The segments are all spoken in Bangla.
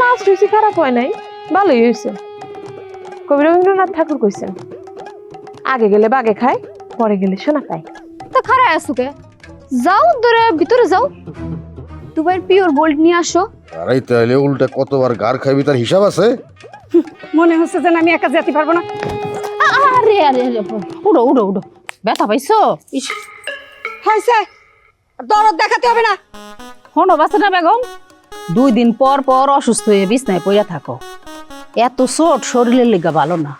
লাস্ট হয়েছে খারাপ হয় নাই। ভালোই হয়েছে কবি রবীন্দ্রনাথ ঠাকুর কইছেন আগে গেলে বাগে খায় পরে গেলে সোনা পায় তা খারাপ আছো কে? যাও ধরে ভিতরে যাও। দুবার পিওর গোল্ড নিয়ে আসো। আরে তাহলে উল্টা কতবার গার খাইবি তার হিসাব আছে? মনে হচ্ছে যেন আমি একা যেতে পারব না। আরে আরে আরে উড়ো উড়ো উড়ো। ব্যথা পাইছো? ইস। হয়েছে। দরদ দেখাতে হবে না। হনো বাসে না বেগম। দুই দিন পর পর অসুস্থ হয়ে বিছনায় পড়ে থাকো। এত চোট শরীরের লেগে ভালো না।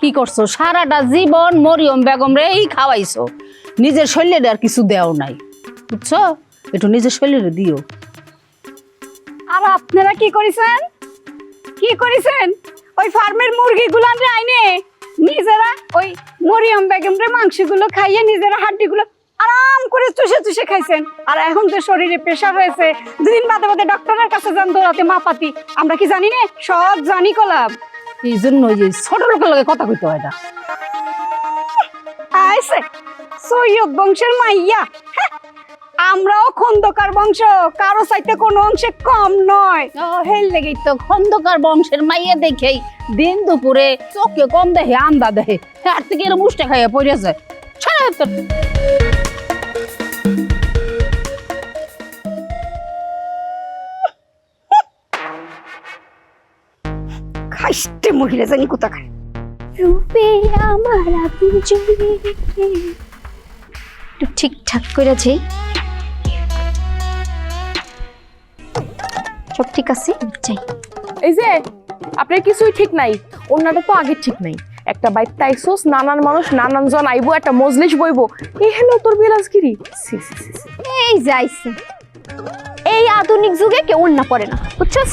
কি করছ? সারাটা জীবন মরিয়ম বেগম রে এই খাওয়াইছো। নিজের শরীরে আর কিছু দেও নাই। বুঝছ? একটু নিজের শরীরে দিও। আর আপনারা কি করেছেন? কি করেছেন? ওই ফার্মের মুরগি গুলান রে আইনে। নিজেরা ওই মরিয়ম বেগম রে মাংসগুলো খাইয়ে নিজেরা হাড্ডিগুলো আরাম করে চুষে চুষে খাইছেন। আর এখন যে শরীরে প্রেশার হয়েছে দুদিন বাদে বাদে ডক্টরের কাছে যান দৌড়াতে মাপাতি আমরা কি জানি না? সব জানি কলাম। এই জন্য ওই যে ছোট লোকের লগে কথা কইতে হয় না। আইসে সৈয়দ বংশের মাইয়া। হ্যাঁ, আমরাও খন্দকার বংশ কারও চাইতে কোনো অংশে কম নয়। হেল লেগেই তো খন্দকার বংশের মাইয়া দেখেই দিন দুপুরে চোখে কম দেখে আন্দা দেখে আর থেকে এর মুষ্টে খাইয়া পড়ে যায় ছাড়া তো মহিলা জানি কোথাকার। রূপে আমার আগুন জ্বলে একটু ঠিকঠাক করে যাই সব ঠিক আছে? যাই। এই যে আপনার কিছুই ঠিক নাই। অন্যটা তো আগে ঠিক নাই। একটা বাইক তাইছোস নানান মানুষ নানান জন আইবো একটা মজলিস বইবো। এই হেলো তোর বিলাসগিরি। এই যাইছে এই আধুনিক যুগে কেউ না পড়ে না বুঝছস?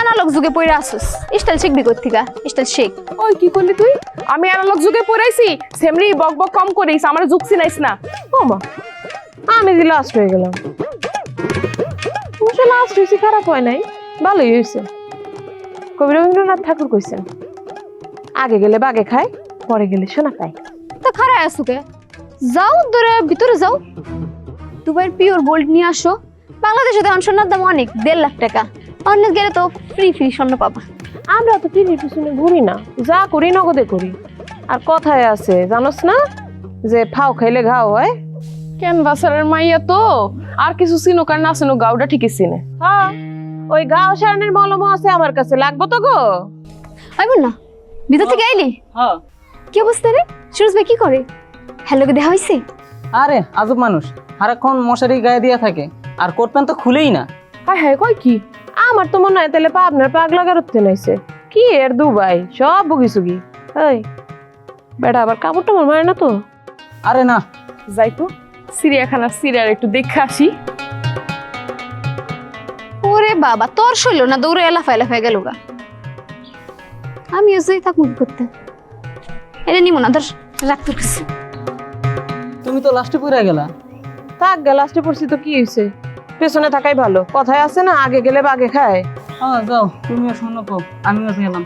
অ্যানালগ যুগে পড়ে আসছিস স্টাইল শিখবি কোথ থেকে স্টাইল শেখ ওই কি করলি তুই? আমি অ্যানালগ যুগে পড়াইছি সেমনি বক বক কম করিস আমার যুগ চিনাইস না। ও মা আমি যে লাস্ট হয়ে গেলাম। অবশ্য লাস্ট হয়েছে খারাপ হয় নাই ভালোই হয়েছে কবি রবীন্দ্রনাথ ঠাকুর কইছেন আগে গেলে বাগে খায় পরে গেলে সোনা পায়। তা খারাপ আছো কে? যাও ধরে ভিতরে যাও। দুবার পিওর গোল্ড নিয়ে আসো। বাংলাদেশে এখন সোনার দাম অনেক দেড় লাখ টাকা। অন্য গেলে তো ফ্রি ফ্রি স্বর্ণ পাবা। আমরা তো টিভির পিছনে ঘুরি না। যা করি নগদে করি। আর কথায় আছে জানোস না? যে ফাও খাইলে ঘাও হয়। ক্যানভাসারের মাইয়া তো? আর কিছু চিনুক আর না চিনুক গাওটা ঠিকই চিনে। হ্যাঁ ওই গাও সারানের মলমও আছে আমার কাছে লাগবো তো গো। হয় বল না ভিতর থেকে আইলি? হ্যাঁ। কি অবস্থা রে? সুরজ ভাই কি করে? হ্যালোকে দেখা হয়েছে আরে আজব মানুষ। সারাক্ষণ মশারি গায়ে দিয়া থাকে। আর কোট প্যান্ট তো খুলেই না। হ্যাঁ হ্যাঁ কই কি? আমার তো মনে হয় তাহলে পাবনার পাগলা গারত্তে নাইছে কি এর দুবাই? সব বুগি সুগি এই বেটা আবার কাপড় টাপড় মারে না তো? আরে না। যাই তো চিড়িয়াখানার সিরিয়াল একটু দেখে আসি। ওরে বাবা তোর শৈল না দৌড়ে এলাফা এলাফায় গেল গা। আমিও যাই থাক মুখ করতে এটা না ধর রাখতে তুমি তো লাস্টে পড়ে গেলা। থাক গে লাস্টে পড়ছি তো কি হয়েছে পেছনে থাকাই ভালো। কথায় আছে না আগে গেলে বাগে খায়। হ্যাঁ যাও তুমিও শোনো তো আমিও গেলাম।